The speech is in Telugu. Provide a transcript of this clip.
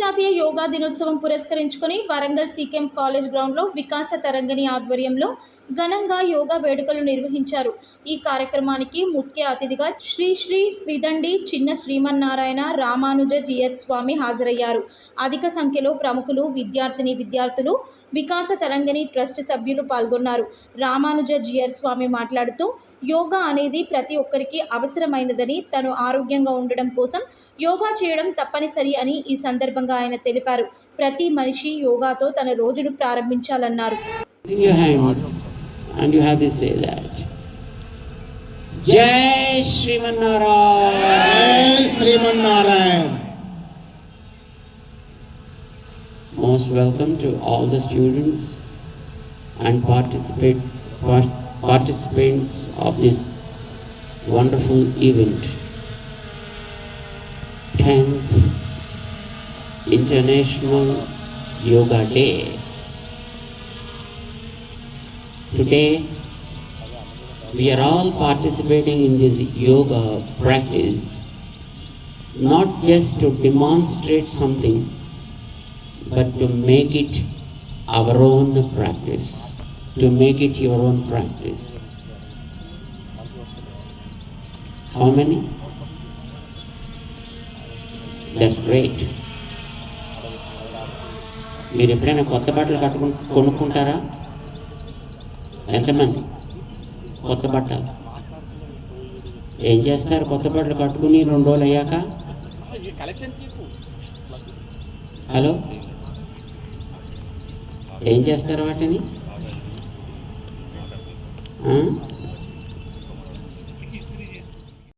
అంతర్జాతీయ యోగా దినోత్సవం పురస్కరించుకొని వరంగల్ సీకెం కాలేజ్ గ్రౌండ్లో వికాస తరంగిణి ఆధ్వర్యంలో ఘనంగా యోగా వేడుకలు నిర్వహించారు. ఈ కార్యక్రమానికి ముఖ్య అతిథిగా శ్రీ శ్రీ త్రిదండి చిన్న శ్రీమన్నారాయణ రామానుజ జియర్ స్వామి హాజరయ్యారు. అధిక సంఖ్యలో ప్రముఖులు విద్యార్థిని విద్యార్థులు వికాస తరంగిణి ట్రస్ట్ సభ్యులు పాల్గొన్నారు. రామానుజ జియర్ స్వామి మాట్లాడుతూ యోగా అనేది ప్రతి ఒక్కరికి అవసరమైనదని తను ఆరోగ్యంగా ఉండడం కోసం యోగా చేయడం తప్పనిసరి అని ఈ సందర్భంగా ఆయన తెలిపారు ప్రతి మనిషి యోగాతో తన రోజును ప్రారంభించాలన్నారు in your hands and you have to say that. Jai Srimanarayan. జై Srimannarayana Most welcome to all the students and participate part, participants of this wonderful event. 10th International Yoga Day. Today, we are all participating in this yoga practice not just to demonstrate something, but to make it our own practice, to make it your own practice. How many? That's great. మీరు ఎప్పుడైనా కొత్త బట్టలు కట్టుకు కొనుక్కుంటారా? ఎంతమంది? కొత్త బట్టలు. ఏం చేస్తారు కొత్త బట్టలు కట్టుకుని రెండు రోజులు అయ్యాక? హలో? ఏం చేస్తారు వాటిని?